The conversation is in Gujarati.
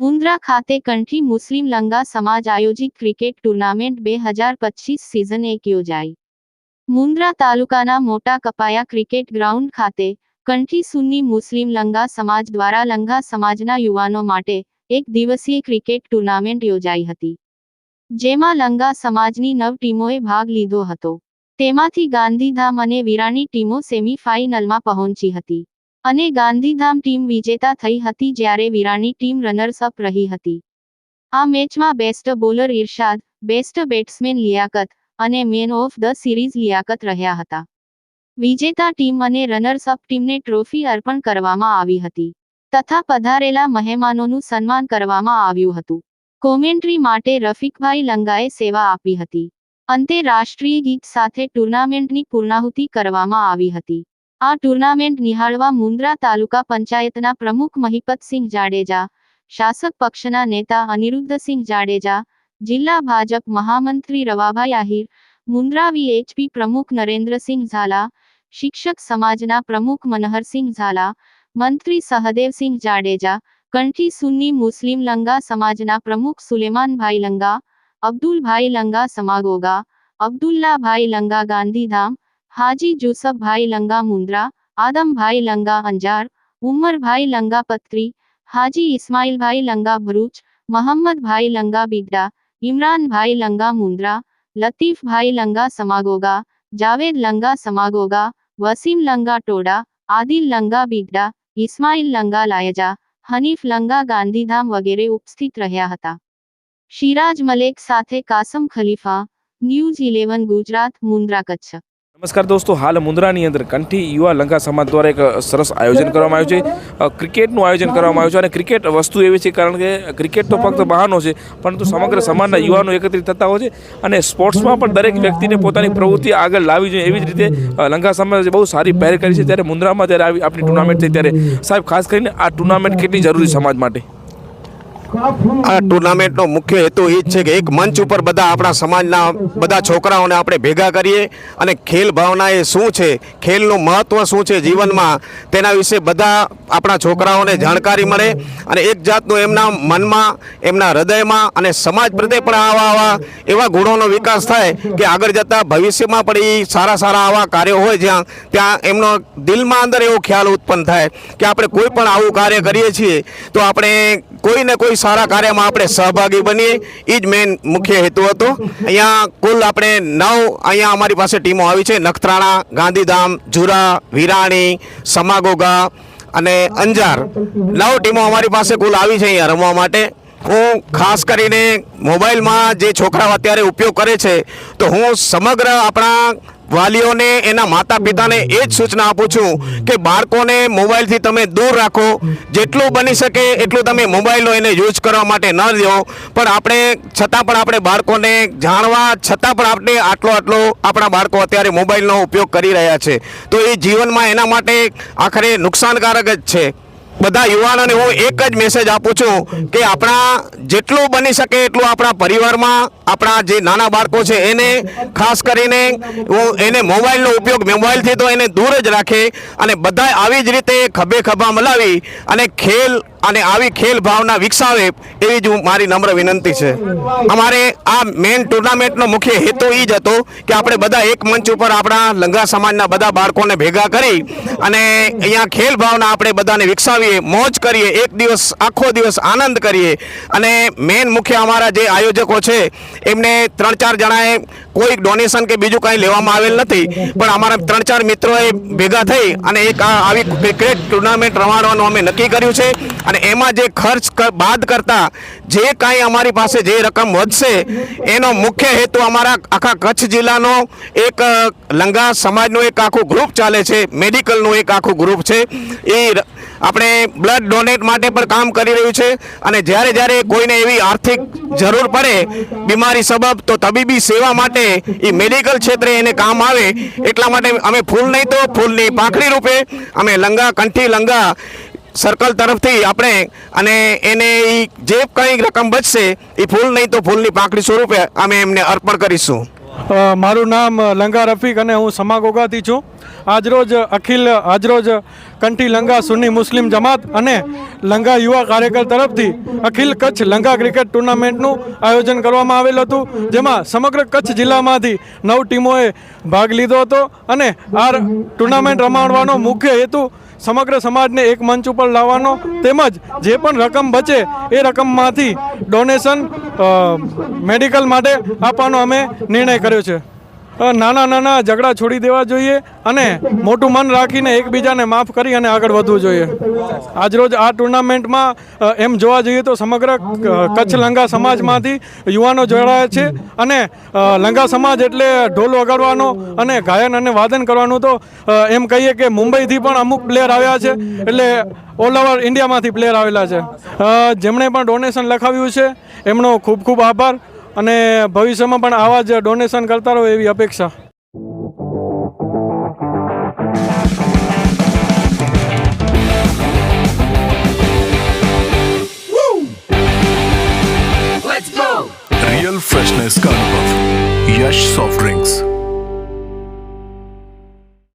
મુન્દ્રા ખાતે કંઠી મુસ્લિમ લંગા સમાજ આયોજિત ક્રિકેટ ટુર્નામેન્ટ બે હજાર પચીસ સિઝન એક યોજાઈ. મુન્દ્રા તાલુકાના મોટા કપાયા ક્રિકેટ ગ્રાઉન્ડ ખાતે કંઠી સુન્ની મુસ્લિમ લંગા સમાજ દ્વારા લંગા સમાજના યુવાનો માટે એક દિવસીય ક્રિકેટ ટુર્નામેન્ટ યોજાઈ હતી. જેમાં લંગા સમાજની નવ ટીમોએ ભાગ લીધો હતો. તેમાંથી ગાંધીધામ અને વિરાણી ટીમો સેમીફાઇનલમાં પહોંચી હતી. અને ગાંધીધામ ટીમ વિજેતા થઈ હતી જ્યારે વિરાણી ટીમ રનર્સ અપ રહી હતી. આ મેચમાં best bowler Irshad, best batsman Liyakat અને man of the series Liyakat રહ્યા હતા. વિજેતા ટીમ અને રનર્સ અપ ટીમને ટ્રોફી અર્પણ કરવામાં આવી હતી. તથા પધારેલા મહેમાનોનું સન્માન કરવામાં આવ્યું હતું. કોમેન્ટ્રી માટે રફીકભાઈ લંગાએ સેવા આપી હતી. અંતે રાષ્ટ્રીય ગીત સાથે ટુર્નામેન્ટની પૂર્ણાહુતિ કરવામાં આવી હતી. આ ટુર્નામેન્ટ નિહાળવા મુન્દ્રા તાલુકા પંચાયતના પ્રમુખ મહિપતસિંહ જાડેજા, શાસક પક્ષના નેતા અનિરુદ્ધસિંહ જાડેજા, જિલ્લા ભાજપ મહામંત્રી રવાભાઈ આહિર મુન્દ્રા વીએચપી પ્રમુખ નરેન્દ્રસિંહ ઝાલા, શિક્ષક સમાજના પ્રમુખ મનહરસિંહ ઝાલા, મંત્રી સહદેવસિંહ જાડેજા કંઠી સુન્ની મુસ્લિમ લંગા સમાજના પ્રમુખ સુલેમાનભાઈ લંગા અબ્દુલભાઈ લંગા સમાગોગા અબ્દુલ્લાભાઈ લંગા ગાંધીધામ હાજી જુસફભાઈ લંગા મુન્દ્રા આદમભાઈ લંગા અંજાર ઉમરભાઈ લંગા પત્રી હાજી ઇસ્માઇલભાઈ લંગા ભરૂચ મહમ્મદભાઈ લંગા બિગડા ઇમરાનભાઈ લંગા મુન્દ્રા લતીફભાઈ લંગા સમાગોગા જાવેદ લંગા સમાગોગા વસીમ લંગા ટોડા આદિલ લંગા બિગડા ઇસ્માઇલ લંગા લાયજા હનીફ લંગા ગાંધીધામ વગેરે ઉપસ્થિત રહ્યા હતા. શિરાજ મલેક સાથે કાસમ ખલીફા, ન્યૂઝ ઇલેવન ગુજરાત, મુન્દ્રા કચ્છ. નમસ્કાર દોસ્તો હાલ મુન્દ્રાની અંદર કંઠી યુવા લંકા સમાજ દ્વારા એક સરસ આયોજન કરવામાં આવ્યું છે. ક્રિકેટનું આયોજન કરવામાં આવ્યું છે અને ક્રિકેટ વસ્તુ એવી છે કારણ કે ક્રિકેટ તો ફક્ત બહાનો છે પરંતુ સમગ્ર સમાજના યુવાનો એકત્રિત થતા હોય છે અને સ્પોર્ટ્સમાં પણ દરેક વ્યક્તિને પોતાની પ્રવૃત્તિ આગળ લાવવી જોઈએ એવી જ રીતે લંકા સમાજે બહુ સારી પહેર કરી છે. ત્યારે મુન્દ્રામાં જ્યારે આવી આપણી ટુર્નામેન્ટ થઈ ત્યારે સાહેબ ખાસ કરીને આ ટુર્નામેન્ટ કેટલી જરૂરી સમાજ માટે? આ ટુર્નામેન્ટનો મુખ્ય હેતુ એ જ છે કે એક મંચ ઉપર બધા આપણા સમાજના બધા છોકરાઓને આપણે ભેગા કરીએ અને ખેલ ભાવના એ શું છે, ખેલનું મહત્ત્વ શું છે જીવનમાં તેના વિશે બધા આપણા છોકરાઓને જાણકારી મળે અને એક જાતનું એમના મનમાં, એમના હૃદયમાં અને સમાજ પ્રત્યે પણ આવા આવા એવા ગુણોનો વિકાસ થાય કે આગળ જતાં ભવિષ્યમાં પણ એ સારા સારા આવા કાર્યો હોય જ્યાં ત્યાં એમનો દિલમાં અંદર એવો ખ્યાલ ઉત્પન્ન થાય કે આપણે કોઈ પણ આવું કાર્ય કરીએ છીએ તો આપણે કોઈને કોઈ સારા કાર્યમાં આપણે સહભાગી બનીએ. એ જ મેઇન મુખ્ય હેતુ હતો. અહીંયા કુલ આપણે નવ અહીંયા અમારી પાસે ટીમો આવી છે. નખત્રાણા, ગાંધીધામ, જુરા, વિરાણી, સમાગોગા અને અંજાર. નવ ટીમો અમારી પાસે કુલ આવી છે અહીંયા રમવા માટે. હું ખાસ કરીને મોબાઈલમાં જે છોકરાઓ અત્યારે ઉપયોગ કરે છે, તો હું સમગ્ર આપણા વાલીઓને, એના માતા પિતાને એ જ સૂચના આપું છું કે બાળકોને મોબાઈલથી તમે દૂર રાખો. જેટલું બની શકે એટલું તમે મોબાઈલનો એને યુઝ કરવા માટે ન દો. પણ આપણે, છતાં પણ આપણે બાળકોને જાણવા, છતાં પણ આપણે આટલો આટલો આપણા બાળકો અત્યારે મોબાઈલનો ઉપયોગ કરી રહ્યા છે. તો એ જીવનમાં એના માટે આખરે નુકસાનકારક જ છે. બધા યુવાનોને હું એક જ મેસેજ આપું છું કે આપણા જેટલું બની શકે એટલું આપણા પરિવારમાં આપણા જે નાના બાળકો છે એને ખાસ કરીને એને મોબાઈલનો ઉપયોગ મોબાઈલથી તો એને દૂર જ રાખે અને બધા આવી જ રીતે ખભે ખભા મલાવી અને ખેલ અને આવી ખેલ ભાવના વિકસાવે એવી જ મારી નમ્ર વિનંતી છે. અમારે આ મેઇન ટુર્નામેન્ટનો મુખ્ય હેતુ એ જ હતો કે આપણે બધા એક મંચ ઉપર આપણા લંગા સમાજના બધા બાળકોને ભેગા કરી અને અહીંયા ખેલ ભાવના આપણે બધાને વિકસાવીએ, મોજ કરીએ, એક દિવસ આખો દિવસ આનંદ કરીએ. અને મેઇન મુખ્ય અમારા જે આયોજકો છે, એમને ત્રણ ચાર જણાએ કોઈ ડોનેશન કે બીજું કંઈ લેવામાં આવેલ નથી, પણ અમારા ત્રણ ચાર મિત્રોએ ભેગા થઈ અને એક આવી ક્રિકેટ ટુર્નામેન્ટ રમાડવાનું અમે નક્કી કર્યું છે. અને એમાં જે ખર્ચ બાદ કરતા જે કાંઈ અમારી પાસે જે રકમ વધશે, એનો મુખ્ય હેતુ અમારા આખા કચ્છ જિલ્લાનો એક લંગા સમાજનું એક આખું ગ્રુપ ચાલે છે મેડિકલનું એક આખું ગ્રુપ છે. એ આપણે બ્લડ ડોનેટ માટે પણ કામ કરી રહ્યું છે અને જ્યારે જ્યારે કોઈને એવી આર્થિક જરૂર પડે, બીમારી સબબ, તો તબીબી સેવા માટે એ મેડિકલ ક્ષેત્રે એને કામ આવે. એટલા માટે અમે ફૂલ નહીં તો ફૂલની પાંખડી રૂપે અમે લંગા કંઠી લંગા સર્કલ તરફથી આપણે અને એને એ જે કંઈ રકમ બચશે એ ફૂલ નહીં તો ફૂલની પાંખડી સ્વરૂપે અમે એમને અર્પણ કરીશું. મારું નામ લંગા રફીક અને હું સમા ગોગાથી છું. આજરોજ અખિલ, આજરોજ કંઠી લંગા સુન્ની મુસ્લિમ જમાત અને લંગા યુવા કાર્યકર તરફથી અખિલ કચ્છ લંગા ક્રિકેટ ટુર્નામેન્ટનું આયોજન કરવામાં આવેલ હતું, જેમાં સમગ્ર કચ્છ જિલ્લામાંથી નવ ટીમોએ ભાગ લીધો હતો અને આ ટુર્નામેન્ટ રમાડવાનો મુખ્ય હેતુ સમગ્ર સમાજને એક મંચ ઉપર લાવવાનો તેમજ જે પણ રકમ બચે એ રકમમાંથી ડોનેશન મેડિકલ માટે આપવાનો અમે નિર્ણય કર્યો છે. નાના નાના ઝઘડા છોડી દેવા જોઈએ અને મોટું મન રાખીને એકબીજાને માફ કરી અને આગળ વધવું જોઈએ. આજરોજ આ ટુર્નામેન્ટમાં એમ જોવા જઈએ તો સમગ્ર કચ્છ લંગા સમાજમાંથી યુવાનો જોડાયા છે અને લંગા સમાજ એટલે ઢોલ વગાડવાનો અને ગાયન અને વાદન કરવાનું તો એમ કહીએ કે મુંબઈથી પણ અમુક પ્લેયર આવ્યા છે એટલે ઓલ ઓવર ઇન્ડિયામાંથી પ્લેયર આવેલા છે. જેમણે પણ ડોનેશન લખાવ્યું છે, એમનો ખૂબ ખૂબ આભાર. અને ભવિષ્યમાં પણ આવા જ ડોનેશન કરતા રહો એવી અપેક્ષા रियल फ्रेशनेस का अनुभव यश सॉफ्ट ड्रिंक्स